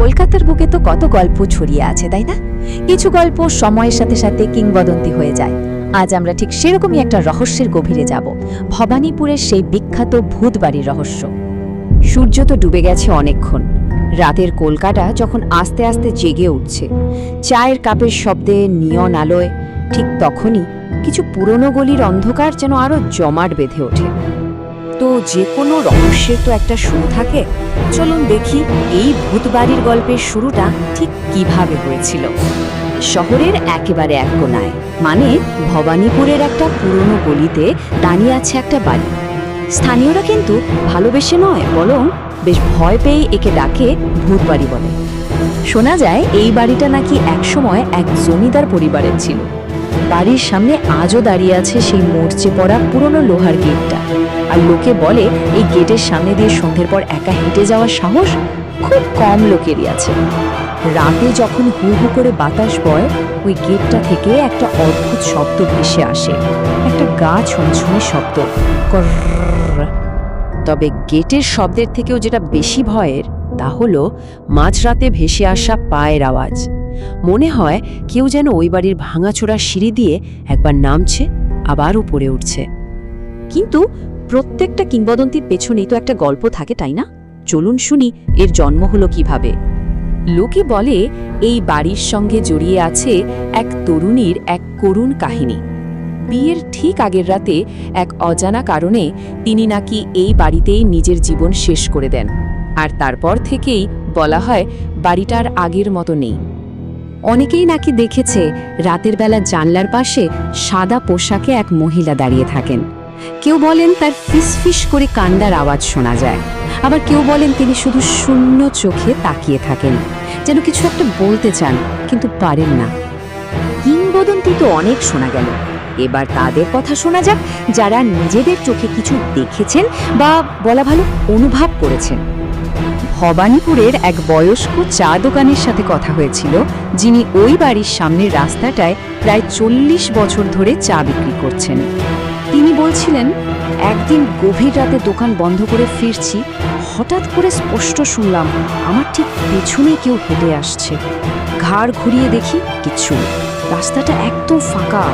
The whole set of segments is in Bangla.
কলকাতার বুকে তো কত গল্প ছড়িয়ে আছে, তাই না? কিছু গল্প সময়ের সাথে সাথে কিংবদন্তি হয়ে যায়। আজ আমরা ঠিক সেরকমই একটা রহস্যের গভীরে যাব, ভবানীপুরের সেই বিখ্যাত ভূত বাড়ির রহস্য। সূর্য তো ডুবে গেছে অনেকক্ষণ। রাতের কলকাতা যখন আস্তে আস্তে জেগে উঠছে, চায়ের কাপের শব্দে নিয়ন আলোয়, ঠিক তখনই কিছু পুরনো গলির অন্ধকার যেন আরও জমাট বেঁধে ওঠে। তো যে কোনো রহস্যের তো একটা শুরু থাকে। চলুন দেখি এই ভূত বাড়ির গল্পের শুরুটা ঠিক কীভাবে হয়েছিল। শহরের একেবারে এক কোনায় মানে ভবানীপুরের একটা পুরনো গলিতে দাঁড়িয়ে আছে একটা বাড়ি। স্থানীয়রা কিন্তু ভালোবেসে নয়, বরং বেশ ভয় পেয়ে একে ডাকে ভূত বাড়ি বলে। শোনা যায় এই বাড়িটা নাকি একসময় এক জমিদার পরিবারের ছিল। বাড়ির সামনে আজও দাঁড়িয়ে আছে সেই মরচে পড়া পুরনো লোহার গেটটা। আর লোকে বলে, এই গেটের সামনে দিয়ে সন্ধ্যের পর একা হেঁটে যাওয়ার সাহস খুব কম লোকেরই আছে। রাতে যখন হু হু করে বাতাস বয়, ওই গেটটা থেকে একটা অদ্ভুত শব্দ ভেসে আসে। একটা গা ছমছমে শব্দ। তবে গেটের শব্দের থেকেও যেটা বেশি ভয়ের, তা হলো মাঝরাতে ভেসে আসা পায়ের আওয়াজ। মনে হয় কেউ যেন ওই বাড়ির ভাঙাচোরা সিঁড়ি দিয়ে একবার নামছে, আবার উপরে উঠছে। কিন্তু প্রত্যেকটা কিংবদন্তির পেছনেই তো একটা গল্প থাকে, তাই না? চলুন শুনি এর জন্ম হলো কীভাবে। লোকে বলে, এই বাড়ির সঙ্গে জড়িয়ে আছে এক তরুণীর এক করুণ কাহিনী। বিয়ের ঠিক আগের রাতে এক অজানা কারণে তিনি নাকি এই বাড়িতেই নিজের জীবন শেষ করে দেন। আর তারপর থেকেই বলা হয়, বাড়িটার আগের মতো নেই। অনেকেই নাকি দেখেছে রাতের বেলা জানলার পাশে সাদা পোশাকে এক মহিলা দাঁড়িয়ে থাকেন। কেউ বলেন তার ফিসফিস করে কান্ডার আওয়াজ শোনা যায়। আবার কেউ বলেন তিনি শুধু শূন্য চোখে তাকিয়ে থাকেন। যেন কিছু একটা বলতে চান, কিন্তু পারেন না। কিংবদন্তি তো অনেক শোনা গেল। এবার তাদের কথা শোনা যাক, যারা নিজেদের চোখে কিছু দেখেছেন বা বলা ভালো অনুভব করেছেন। ভবানীপুরের এক বয়স্ক চা দোকানের সাথে কথা হয়েছিল, যিনি ওই বাড়ির সামনের রাস্তাটায় প্রায় চল্লিশ বছর ধরে চা বিক্রি করছেন। তিনি বলছিলেন, একদিন গভীর রাতে দোকান বন্ধ করে ফিরছি, হঠাৎ করে স্পষ্ট শুনলাম, আমার ঠিক পেছনে কেউ হেঁটে আসছে। ঘাড় ঘুরিয়ে দেখি কিচ্ছু রাস্তাটা একদম ফাঁকা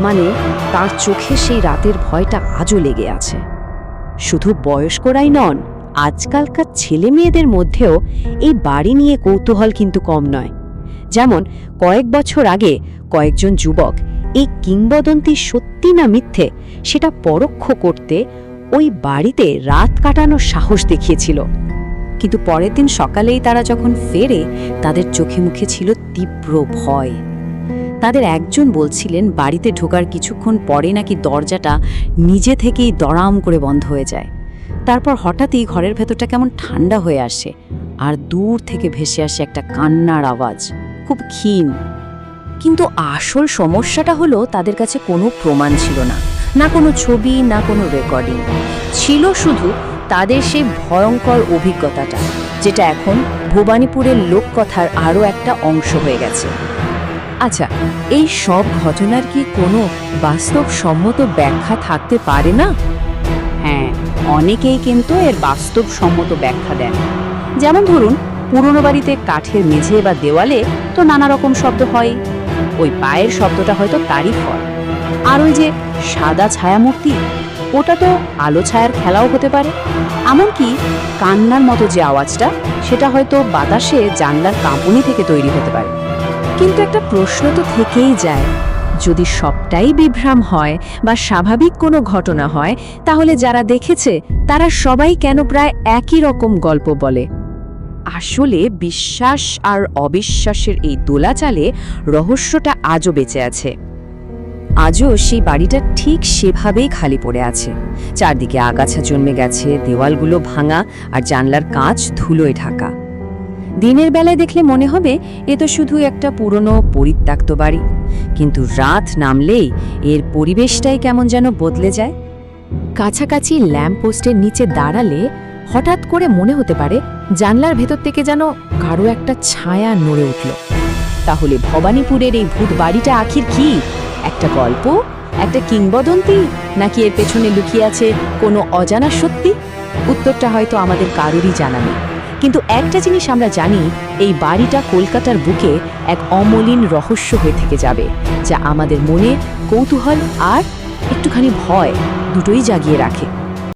মানে তার চোখে সেই রাতের ভয়টা আজও লেগে আছে। শুধু বয়স্করাই নন আজকালকার ছেলে মেয়েদের মধ্যেও এই বাড়ি নিয়ে কৌতূহল কিন্তু কম নয়। যেমন, কয়েক বছর আগে কয়েকজন যুবক এই কিংবদন্তি সত্যি না মিথ্যে সেটা পরোক্ষ করতে ওই বাড়িতে রাত কাটানোর সাহস দেখিয়েছিল। কিন্তু পরের দিন সকালেই তারা যখন ফেরে, তাদের চোখে মুখে ছিল তীব্র ভয়। তাদের একজন বলছিলেন, বাড়িতে ঢোকার কিছুক্ষণ পরে নাকি দরজাটা নিজে থেকেই দড়াম করে বন্ধ হয়ে যায়। তারপর হঠাৎই ঘরের ভেতরটা কেমন ঠান্ডা হয়ে আসে, আর দূর থেকে ভেসে আসে একটা কান্নার আওয়াজ, খুব ক্ষীণ। কিন্তু আসল সমস্যাটা হলো তাদের কাছে কোনো প্রমাণ ছিল না না কোনো ছবি, না কোনো রেকর্ডিং। ছিল শুধু তাদের সেই ভয়ঙ্কর অভিজ্ঞতাটা, যেটা এখন ভবানীপুরের লোককথার আরও একটা অংশ হয়ে গেছে। আচ্ছা এই সব ঘটনার কি কোনো বাস্তবসম্মত ব্যাখ্যা থাকতে পারে না? হ্যাঁ অনেকেই কিন্তু এর বাস্তবসম্মত ব্যাখ্যা দেন। যেমন ধরুন, পুরনো বাড়িতে কাঠের মেঝে বা দেওয়ালে তো নানা রকম শব্দ হয়। ওই পায়ের শব্দটা হয়তো তারই ফল। আর ওই যে সাদা ছায়ামূর্তি, ওটা তো আলো ছায়ার খেলাও হতে পারে। এমনকি কান্নার মতো যে আওয়াজটা, সেটা হয়তো বাতাসে জানলার কাঁপুনি থেকে তৈরি হতে পারে। কিন্তু একটা প্রশ্ন তো থেকেই যায় যদি সবটাই বিভ্রাম হয় বা স্বাভাবিক কোনো ঘটনা হয়, তাহলে যারা দেখেছে, তারা সবাই কেন প্রায় একই রকম গল্প বলে? আসলে বিশ্বাস আর অবিশ্বাসের এই দোলাচালে রহস্যটা আজও বেঁচে আছে। আজও সেই বাড়িটা ঠিক সেভাবেই খালি পড়ে আছে। চারদিকে আগাছা জন্মে গেছে, দেওয়ালগুলো ভাঙা আর জানলার কাঁচ ধুলোয় ঢাকা। দিনের বেলায় দেখলে মনে হবে এ তো শুধু একটা পুরনো পরিত্যক্ত বাড়ি। কিন্তু রাত নামলেই এর পরিবেশটাই কেমন যেন বদলে যায়। কাছাকাছি ল্যাম্পপোস্টের নিচে দাঁড়ালে হঠাৎ করে মনে হতে পারে জানলার ভেতর থেকে যেন কারও একটা ছায়া নড়ে উঠল। তাহলে ভবানীপুরের এই ভূত বাড়িটা আখির কি? একটা গল্প? একটা কিংবদন্তি? নাকি এর পেছনে লুকিয়ে আছে কোনো অজানা সত্যি? উত্তরটা হয়তো আমাদের কারোরই জানা নেই। কিন্তু একটা জিনিস আমরা জানি, এই বাড়িটা কলকাতার বুকে এক অমলিন রহস্য হয়ে থেকে যাবে, যা আমাদের মনে, কৌতূহল আর একটুখানি ভয় দুটোই জাগিয়ে রাখে।